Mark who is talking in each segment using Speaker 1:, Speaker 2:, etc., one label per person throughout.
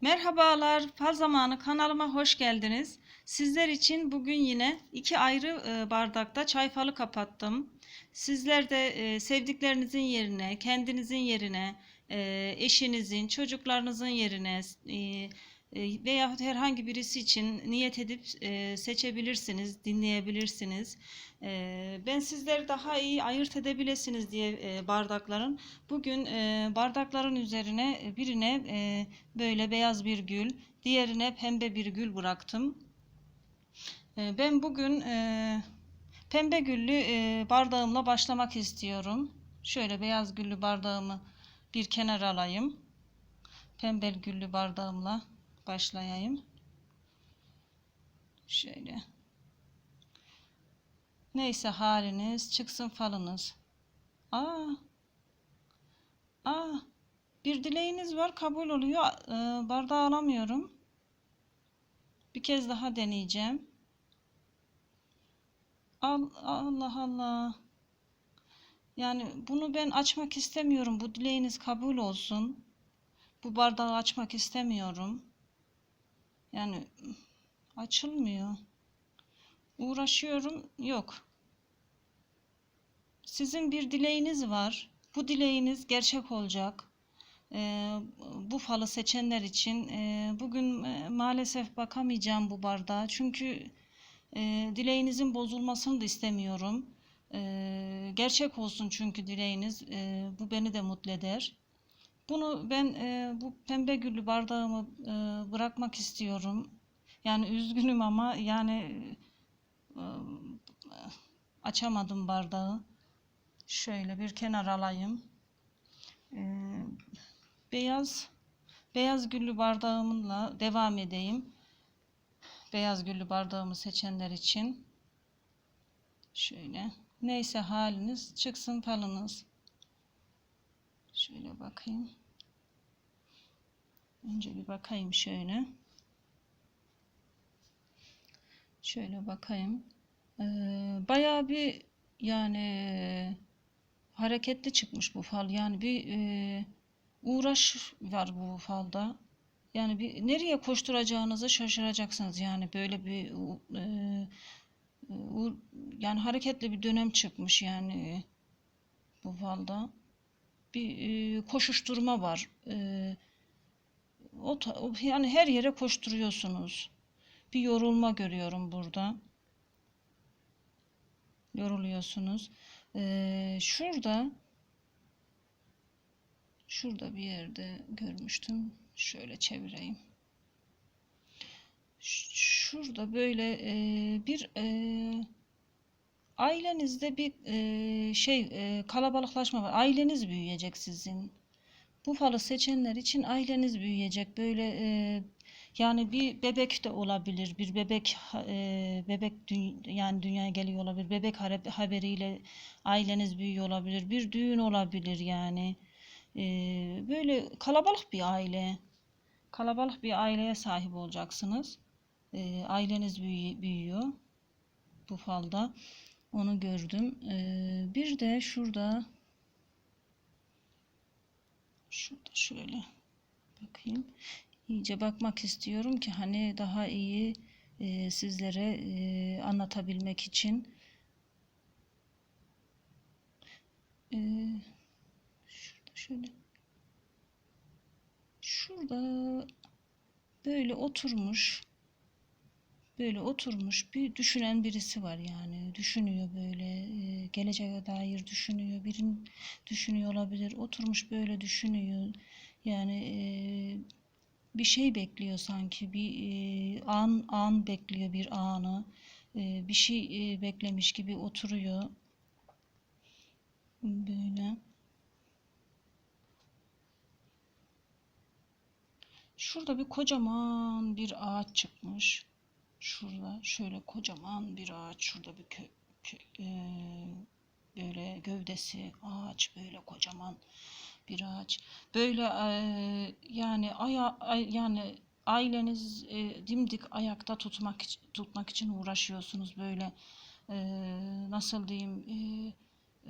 Speaker 1: Merhabalar, fal zamanı kanalıma hoş geldiniz. Sizler için bugün yine iki ayrı e, bardakta çay falı kapattım. Sizler de e, sevdiklerinizin yerine, kendinizin yerine, e, eşinizin, çocuklarınızın yerine veya herhangi birisi için niyet edip e, seçebilirsiniz, dinleyebilirsiniz. E, ben sizleri daha iyi ayırt edebilirsiniz diye e, bardakların Bugün e, bardakların üzerine birine böyle beyaz bir gül, diğerine pembe bir gül bıraktım. E, ben bugün pembe güllü bardağımla başlamak istiyorum. Şöyle beyaz güllü bardağımı bir kenara alayım. Pembe güllü bardağımla başlayayım. Şöyle. Neyse haliniz çıksın falınız. Aa, Aa, bir dileğiniz var kabul oluyor. Ee, bardağı alamıyorum. Bir kez daha deneyeceğim. Al, Allah Allah. Yani bunu ben açmak istemiyorum. Bu dileğiniz kabul olsun. Bu bardağı açmak istemiyorum. Yani açılmıyor. Uğraşıyorum. Yok. Sizin bir dileğiniz var. Bu dileğiniz gerçek olacak. Ee, bu falı seçenler için e, bugün maalesef bakamayacağım bu bardağa. Çünkü e, dileğinizin bozulmasını da istemiyorum. E, gerçek olsun çünkü dileğiniz. E, bu beni de mutlu eder. Bunu ben e, bu pembe güllü bardağımı e, bırakmak istiyorum. Yani üzgünüm ama yani e, açamadım bardağı. Şöyle bir kenar alayım. Ee, beyaz beyaz güllü bardağımla devam edeyim. Beyaz güllü bardağımı seçenler için şöyle neyse haliniz çıksın falınız. Şöyle bakayım. Önce bir bakayım şöyle. Şöyle bakayım. Ee, bayağı bir yani hareketli çıkmış bu fal. Yani bir e, uğraş var bu falda. Yani bir nereye koşturacağınızı şaşıracaksınız. Yani böyle bir e, yani hareketli bir dönem çıkmış yani bu falda. Bir e, koşuşturma var. E, o yani her yere koşturuyorsunuz. Bir yorulma görüyorum burada. Yoruluyorsunuz. Ee, şurada şurada bir yerde görmüştüm. Şöyle çevireyim. Şurada böyle e, bir e, ailenizde bir e, şey e, kalabalıklaşma var. Aileniz büyüyecek sizin. Bu falı seçenler için aileniz büyüyecek. Böyle e, yani bir bebek de olabilir. Bir bebek e, bebek dü yani dünyaya geliyor olabilir. Bebek haberiyle aileniz büyüyor olabilir. Bir düğün olabilir yani. E, böyle kalabalık bir aile. Kalabalık bir aileye sahip olacaksınız. E, aileniz büyü büyüyor. Bu falda. Onu gördüm. E, bir de şurada şurada şöyle bakayım. İyice bakmak istiyorum ki hani daha iyi e, sizlere e, anlatabilmek için. E, şurada şöyle. Şurada böyle oturmuş böyle oturmuş bir düşünen birisi var yani. Düşünüyor böyle e, geleceğe dair düşünüyor birin düşünüyor olabilir. Oturmuş böyle düşünüyor. Yani e, bir şey bekliyor sanki bir e, an an bekliyor bir anı. Bir şey beklemiş gibi oturuyor. Böyle. Şurada bir kocaman bir ağaç çıkmış şurada şöyle kocaman bir ağaç şurada bir kö, kö, e, böyle gövdesi ağaç böyle kocaman bir ağaç. Böyle e, yani aya ay, yani aileniz e, dimdik ayakta tutmak tutmak için uğraşıyorsunuz böyle e, nasıl diyeyim e,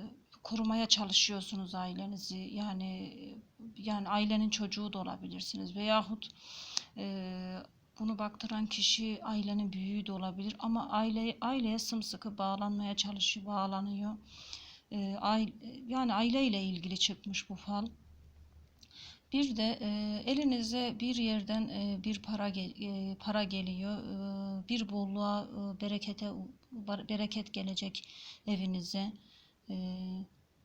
Speaker 1: e, korumaya çalışıyorsunuz ailenizi yani yani ailenin çocuğu da olabilirsiniz veyahut Ee, bunu baktıran kişi ailenin büyüğü de olabilir ama aile aileye sımsıkı bağlanmaya çalışıyor, bağlanıyor. Ee, aile, yani aileyle ilgili çıkmış bu fal. Bir de e, elinize bir yerden e, bir para gel- e, para geliyor. E, bir bolluğa, e, berekete bereket gelecek evinize. E,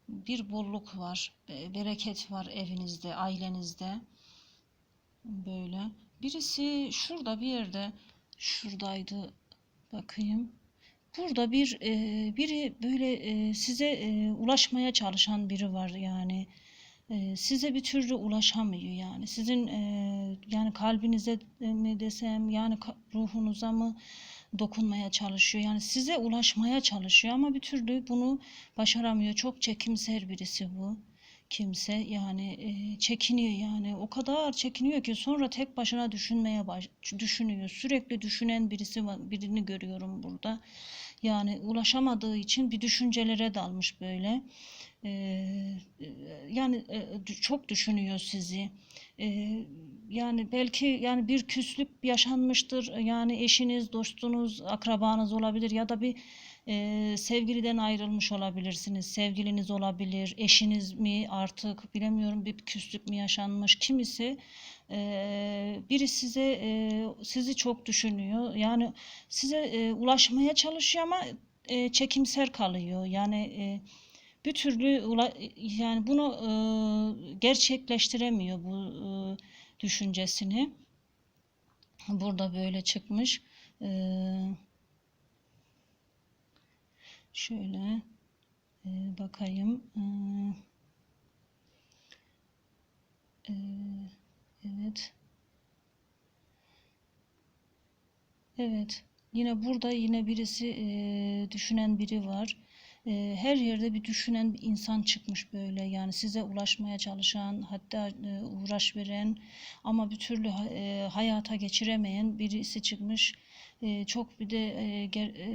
Speaker 1: bir bolluk var, be- bereket var evinizde, ailenizde. Böyle. Birisi şurada bir yerde, şuradaydı. Bakayım. Burada bir e, biri böyle e, size e, ulaşmaya çalışan biri var yani. E, size bir türlü ulaşamıyor yani. Sizin e, yani kalbinize mi desem yani ruhunuza mı dokunmaya çalışıyor. Yani size ulaşmaya çalışıyor ama bir türlü bunu başaramıyor. Çok çekimser birisi bu kimse yani e, çekiniyor yani. O kadar çekiniyor ki sonra tek başına düşünmeye baş, düşünüyor. Sürekli düşünen birisi var, birini görüyorum burada yani ulaşamadığı için bir düşüncelere dalmış böyle E, e, yani e, çok düşünüyor sizi E, yani belki yani bir küslük yaşanmıştır yani eşiniz dostunuz akrabanız olabilir ya da bir ee, sevgiliden ayrılmış olabilirsiniz. Sevgiliniz olabilir, eşiniz mi artık bilemiyorum bir küslük mü yaşanmış. Kimisi e, biri size sizi çok düşünüyor. Yani size ulaşmaya çalışıyor ama çekimser kalıyor. Yani bir türlü yani bunu gerçekleştiremiyor bu düşüncesini. Burada böyle çıkmış. Şöyle bakayım. Ee, evet. Evet. Yine burada yine birisi e, düşünen biri var. E, her yerde bir düşünen bir insan çıkmış böyle. Yani size ulaşmaya çalışan, hatta e, uğraş veren ama bir türlü e, hayata geçiremeyen birisi çıkmış. E, çok bir de e, ger- e,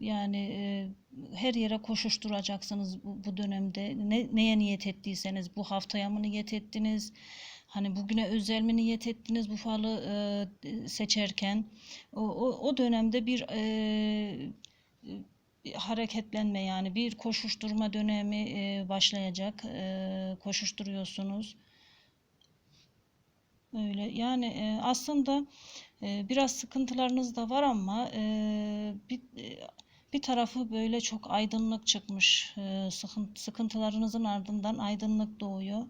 Speaker 1: yani e, her yere koşuşturacaksınız bu, bu dönemde. Ne, neye niyet ettiyseniz bu haftaya mı niyet ettiniz? Hani bugüne özel mi niyet ettiniz bu falı e, seçerken? O, o, o dönemde bir e, hareketlenme yani bir koşuşturma dönemi e, başlayacak. E, koşuşturuyorsunuz. Öyle yani e, aslında e, biraz sıkıntılarınız da var ama e, bir e, bir tarafı böyle çok aydınlık çıkmış. E, sıkın- sıkıntılarınızın ardından aydınlık doğuyor.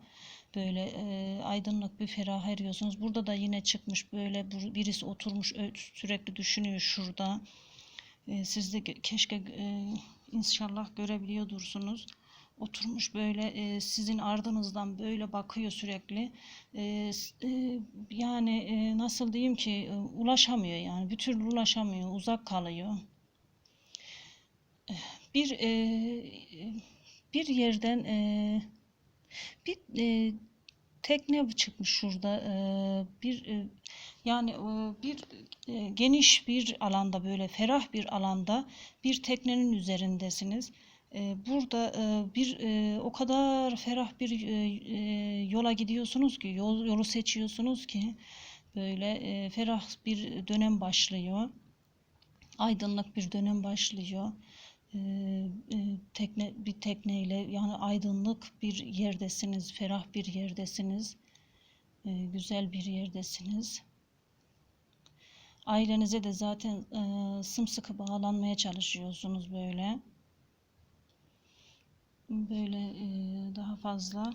Speaker 1: Böyle e, aydınlık bir ferah eriyorsunuz. Burada da yine çıkmış böyle bir- birisi oturmuş sürekli düşünüyor şurada. E, siz de keşke e, inşallah görebiliyordursunuz. Oturmuş böyle sizin ardınızdan böyle bakıyor sürekli. Yani nasıl diyeyim ki ulaşamıyor yani bir türlü ulaşamıyor, uzak kalıyor. Bir e, bir yerden e, bir e, tekne çıkmış şurada e, bir e, yani e, bir e, geniş bir alanda böyle ferah bir alanda bir teknenin üzerindesiniz. E, burada e, bir e, o kadar ferah bir e, e, yola gidiyorsunuz ki yol yolu seçiyorsunuz ki böyle e, ferah bir dönem başlıyor. Aydınlık bir dönem başlıyor. E, e, tekne bir tekneyle yani aydınlık bir yerdesiniz, ferah bir yerdesiniz, e, güzel bir yerdesiniz. Ailenize de zaten e, sımsıkı bağlanmaya çalışıyorsunuz böyle. Böyle daha fazla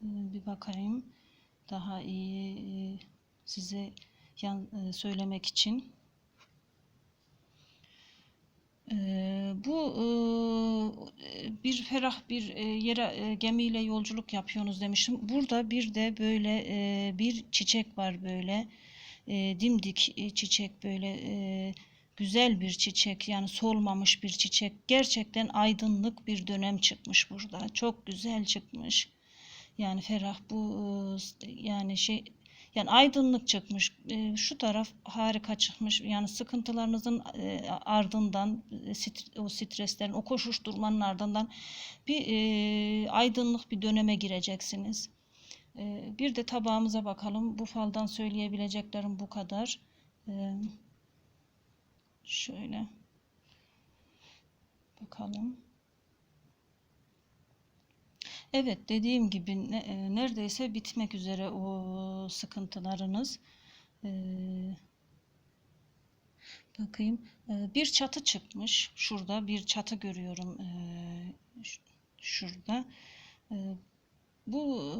Speaker 1: bir bakayım. Daha iyi size yan, söylemek için. Bu eee, bir ferah bir eee, yere eee, gemiyle yolculuk yapıyorsunuz demiştim. Burada bir de böyle bir çiçek var böyle dimdik çiçek böyle güzel bir çiçek yani solmamış bir çiçek. Gerçekten aydınlık bir dönem çıkmış burada. Çok güzel çıkmış. Yani ferah bu yani şey yani aydınlık çıkmış. E, şu taraf harika çıkmış. Yani sıkıntılarınızın e, ardından e, o streslerin, o koşuşturmanın ardından bir aydınlık bir döneme gireceksiniz. Bir de tabağımıza bakalım. Bu faldan söyleyebileceklerim bu kadar. Şöyle bakalım. Evet dediğim gibi ne- e, neredeyse bitmek üzere o sıkıntılarınız. Ee, bakayım. Ee, bir çatı çıkmış. Şurada bir çatı görüyorum. Ee, şurada. Ee, bu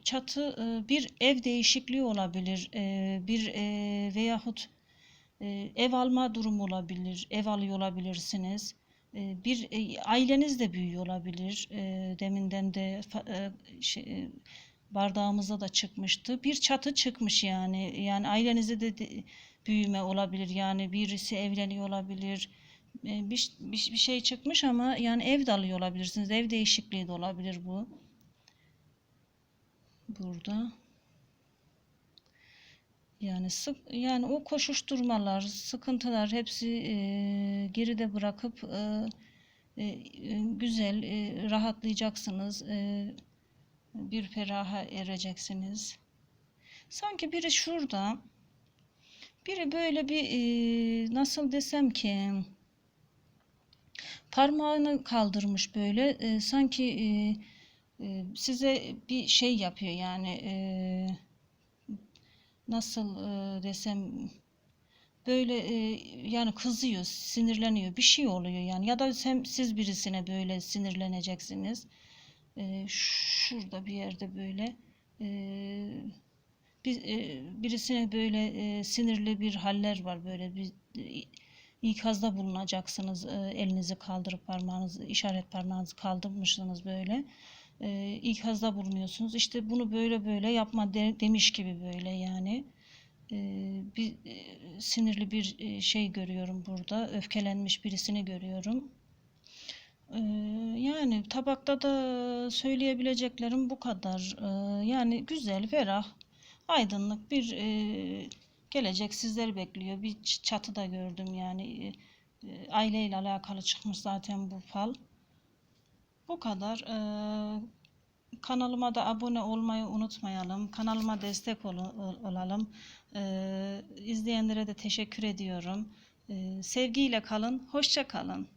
Speaker 1: e, çatı e, bir ev değişikliği olabilir. Ee, bir e, veyahut e, ev alma durumu olabilir. Ev alıyor olabilirsiniz. E, bir e, aileniz de büyüyor olabilir. E, deminden de e, şey, e, bardağımızda da çıkmıştı. Bir çatı çıkmış yani. Yani ailenizde de, büyüme olabilir. Yani birisi evleniyor olabilir. E, bir, bir, bir şey çıkmış ama yani ev de alıyor olabilirsiniz. Ev değişikliği de olabilir bu. Burada. Yani sık yani o koşuşturmalar, sıkıntılar hepsi e, geride bırakıp e, e, güzel, e, rahatlayacaksınız. E, bir feraha ereceksiniz. Sanki biri şurada, biri böyle bir e, nasıl desem ki parmağını kaldırmış böyle e, sanki e, e, size bir şey yapıyor yani e, nasıl e, desem böyle e, yani kızıyor, sinirleniyor, bir şey oluyor yani ya da sen, siz birisine böyle sinirleneceksiniz. E, şurada bir yerde böyle e, bir, e, birisine böyle e, sinirli bir haller var böyle bir e, ikazda bulunacaksınız e, elinizi kaldırıp parmağınızı işaret parmağınızı kaldırmışsınız böyle e, ikazda bulunuyorsunuz. İşte bunu böyle böyle yapma de- demiş gibi böyle yani. E, bir e, sinirli bir e, şey görüyorum burada. Öfkelenmiş birisini görüyorum. E, yani tabakta da söyleyebileceklerim bu kadar. E, yani güzel ferah aydınlık bir gelecek sizleri bekliyor. Bir çatı da gördüm yani. Aileyle alakalı çıkmış zaten bu fal. Bu kadar. E, kanalıma da abone olmayı unutmayalım. Kanalıma destek ol- ol- olalım. E, izleyenlere de teşekkür ediyorum. E, sevgiyle kalın, hoşça kalın.